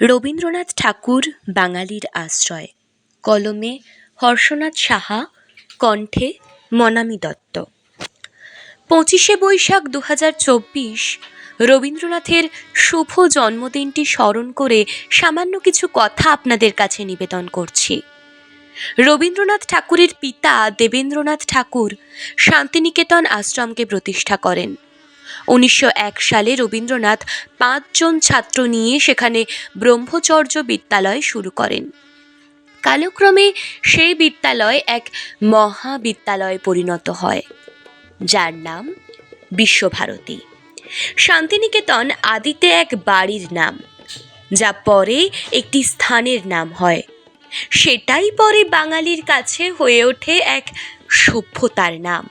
রবীন্দ্রনাথ ঠাকুর বাঙালির আশ্রয়। কলমে হর্ষনাথ সাহা, কণ্ঠে মনামি দত্ত। পঁচিশে বৈশাখ দু হাজার চব্বিশ রবীন্দ্রনাথের শুভ জন্মদিনটি স্মরণ করে সামান্য কিছু কথা আপনাদের কাছে নিবেদন করছি। রবীন্দ্রনাথ ঠাকুরের পিতা দেবেন্দ্রনাথ ঠাকুর শান্তিনিকেতন আশ্রমকে প্রতিষ্ঠা করেন। উনিশশো এক সালে রবীন্দ্রনাথ পাঁচজন ছাত্র নিয়ে সেখানে ব্রহ্মচর্য বিদ্যালয় শুরু করেন। কালক্রমে সেই বিদ্যালয় এক মহাবিদ্যালয়ে পরিণত হয়, যার নাম বিশ্বভারতী। শান্তিনিকেতন আদিতে এক বাড়ির নাম, যা পরে একটি স্থানের নাম হয়। সেটাই পরে বাঙালির কাছে হয়ে ওঠে এক সভ্যতার নাম।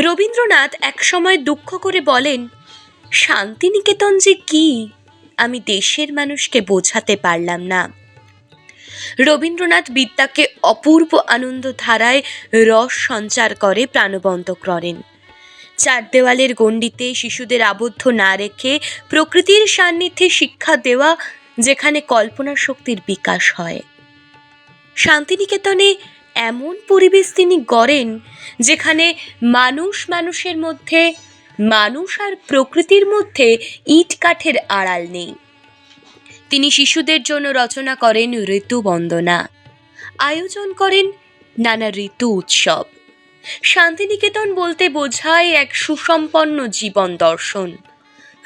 রবীন্দ্রনাথ একসময় দুঃখ করে বলেন, শান্তিনিকেতন যে কি? আমি দেশের মানুষকে বোঝাতে পারলাম না। রবীন্দ্রনাথ বিদ্যাকে অপূর্ব আনন্দ ধারায় রস সঞ্চার করে প্রাণবন্ত করেন। চার দেওয়ালের গণ্ডিতে শিশুদের আবদ্ধ না রেখে প্রকৃতির সান্নিধ্যে শিক্ষা দেওয়া, যেখানে কল্পনা শক্তির বিকাশ হয়। শান্তিনিকেতনে এমন পরিবেশ তিনি গড়েন যেখানে মানুষ মানুষের মধ্যে, মানুষ আর প্রকৃতির মধ্যে ইট কাঠের আড়াল নেই। তিনি শিশুদের জন্য রচনা করেন ঋতু বন্দনা, আয়োজন করেন নানা ঋতু উৎসব। শান্তিনিকেতন বলতে বোঝায় এক সুসম্পন্ন জীবন দর্শন।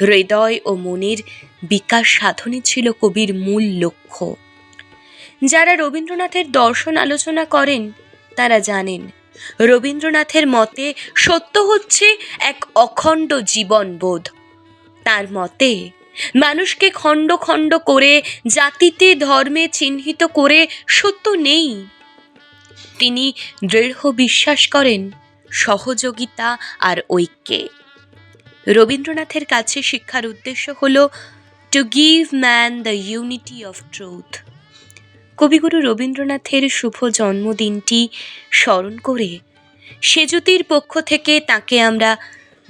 হৃদয় ও মনের বিকাশ সাধনই ছিল কবির মূল লক্ষ্য। যারা রবীন্দ্রনাথের দর্শন আলোচনা করেন, তারা জানেন, রবীন্দ্রনাথের মতে সত্য হচ্ছে এক অখণ্ড জীবনবোধ। তার মতে, মানুষকে খণ্ড খণ্ড করে, জাতিতে ধর্মে চিহ্নিত করে সত্য নেই। তিনি দৃঢ় বিশ্বাস করেন, সহযোগিতা আর ঐক্যে। রবীন্দ্রনাথের কাছে শিক্ষার উদ্দেশ্য হল to give man the unity of truth কবিগুরু রবীন্দ্রনাথের শুভ জন্মদিনটি স্মরণ করে সেজুতির পক্ষ থেকে তাকে আমরা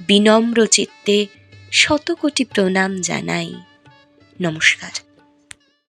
বিনম্র চিত্তে শতকোটি প্রণাম জানাই। নমস্কার।